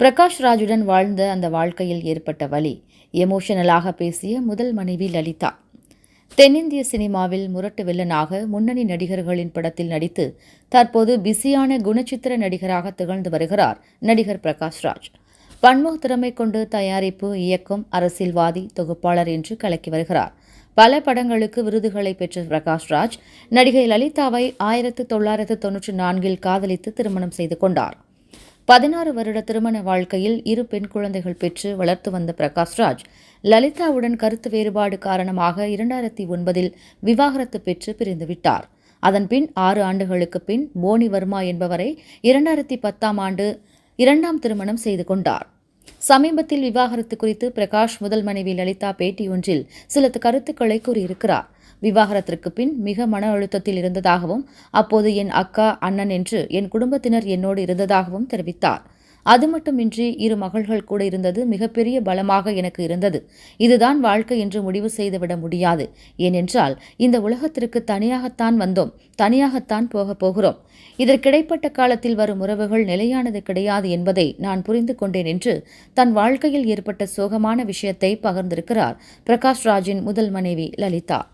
பிரகாஷ் ராஜுடன் வாழ்ந்த அந்த வாழ்க்கையில் ஏற்பட்ட வலி. எமோஷனலாக பேசிய முதல் மனைவி லலிதா. தென்னிந்திய சினிமாவில் முரட்டு வில்லனாக முன்னணி நடிகர்களின் படத்தில் நடித்து தற்போது பிஸியான குணச்சித்திர நடிகராக திகழ்ந்து வருகிறார் நடிகர் பிரகாஷ் ராஜ். பன்முக திறமை கொண்டு தயாரிப்பு இயக்கம் அரசியல்வாதி தொகுப்பாளர் என்று கலக்கி வருகிறார். பல படங்களுக்கு விருதுகளை பெற்ற பிரகாஷ் ராஜ் நடிகை லலிதாவை ஆயிரத்து தொள்ளாயிரத்து தொன்னூற்றி நான்கில் காதலித்து திருமணம் செய்து கொண்டார். பதினாறு வருட திருமண வாழ்க்கையில் இரு பெண் குழந்தைகள் பெற்று வளர்த்து வந்த பிரகாஷ்ராஜ் லலிதாவுடன் கருத்து வேறுபாடு காரணமாக இரண்டாயிரத்தி ஒன்பதில் விவாகரத்து பெற்று பிரிந்துவிட்டார் அதன்பின் ஆறு ஆண்டுகளுக்கு பின் போனி வர்மா என்பவரை இரண்டாயிரத்தி பத்தாம் ஆண்டு இரண்டாம் திருமணம் செய்து கொண்டார். சமீபத்தில் விவாகரத்து குறித்து பிரகாஷ் முதல் மனைவி லலிதா பேட்டியொன்றில் சில கருத்துக்களை கூறியிருக்கிறார். விவாகரத்திற்கு பின் மிக மன அழுத்தத்தில் இருந்ததாகவும் அப்போது என் அக்கா அண்ணன் என்று என் குடும்பத்தினர் என்னோடு இருந்ததாகவும் தெரிவித்தார். அது மட்டுமின்றி இரு மகள்கள் கூட இருந்தது மிகப்பெரிய பலமாக எனக்கு இருந்தது. இதுதான் வாழ்க்கை என்று முடிவு செய்துவிட முடியாது. ஏனென்றால் இந்த உலகத்திற்கு தனியாகத்தான் வந்தோம் தனியாகத்தான் போகப் போகிறோம். இதற்கிடைப்பட்ட காலத்தில் வரும் உறவுகள் நிலையானது கிடையாது என்பதை நான் புரிந்து கொண்டேன் என்று தன் வாழ்க்கையில் ஏற்பட்ட சோகமான விஷயத்தை பகிர்ந்திருக்கிறார் பிரகாஷ் ராஜின் முதல் மனைவி லலிதா.